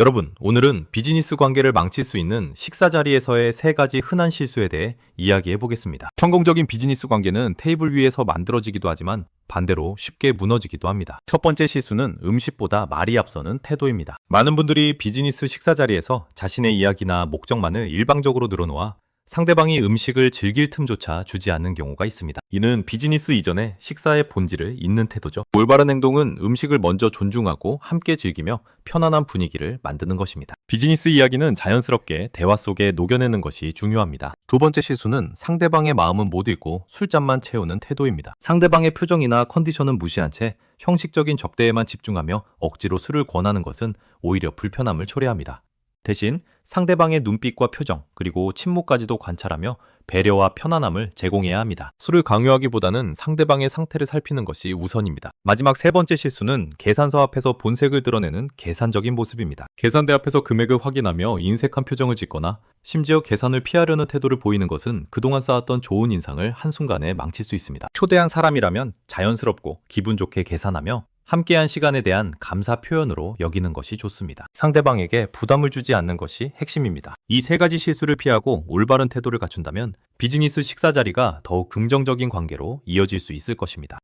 여러분, 오늘은 비즈니스 관계를 망칠 수 있는 식사 자리에서의 세 가지 흔한 실수에 대해 이야기해 보겠습니다. 성공적인 비즈니스 관계는 테이블 위에서 만들어지기도 하지만 반대로 쉽게 무너지기도 합니다. 첫 번째 실수는 음식보다 말이 앞서는 태도입니다. 많은 분들이 비즈니스 식사 자리에서 자신의 이야기나 목적만을 일방적으로 늘어놓아 상대방이 음식을 즐길 틈조차 주지 않는 경우가 있습니다. 이는 비즈니스 이전에 식사의 본질을 잇는 태도죠. 올바른 행동은 음식을 먼저 존중하고 함께 즐기며 편안한 분위기를 만드는 것입니다. 비즈니스 이야기는 자연스럽게 대화 속에 녹여내는 것이 중요합니다. 두 번째 실수는 상대방의 마음은 못 읽고 술잔만 채우는 태도입니다. 상대방의 표정이나 컨디션은 무시한 채 형식적인 접대에만 집중하며 억지로 술을 권하는 것은 오히려 불편함을 초래합니다. 대신 상대방의 눈빛과 표정, 그리고 침묵까지도 관찰하며 배려와 편안함을 제공해야 합니다. 술을 강요하기보다는 상대방의 상태를 살피는 것이 우선입니다. 마지막 세 번째 실수는 계산서 앞에서 본색을 드러내는 계산적인 모습입니다. 계산대 앞에서 금액을 확인하며 인색한 표정을 짓거나 심지어 계산을 피하려는 태도를 보이는 것은 그동안 쌓았던 좋은 인상을 한순간에 망칠 수 있습니다. 초대한 사람이라면 자연스럽고 기분 좋게 계산하며 함께한 시간에 대한 감사 표현으로 여기는 것이 좋습니다. 상대방에게 부담을 주지 않는 것이 핵심입니다. 이 세 가지 실수를 피하고 올바른 태도를 갖춘다면 비즈니스 식사 자리가 더욱 긍정적인 관계로 이어질 수 있을 것입니다.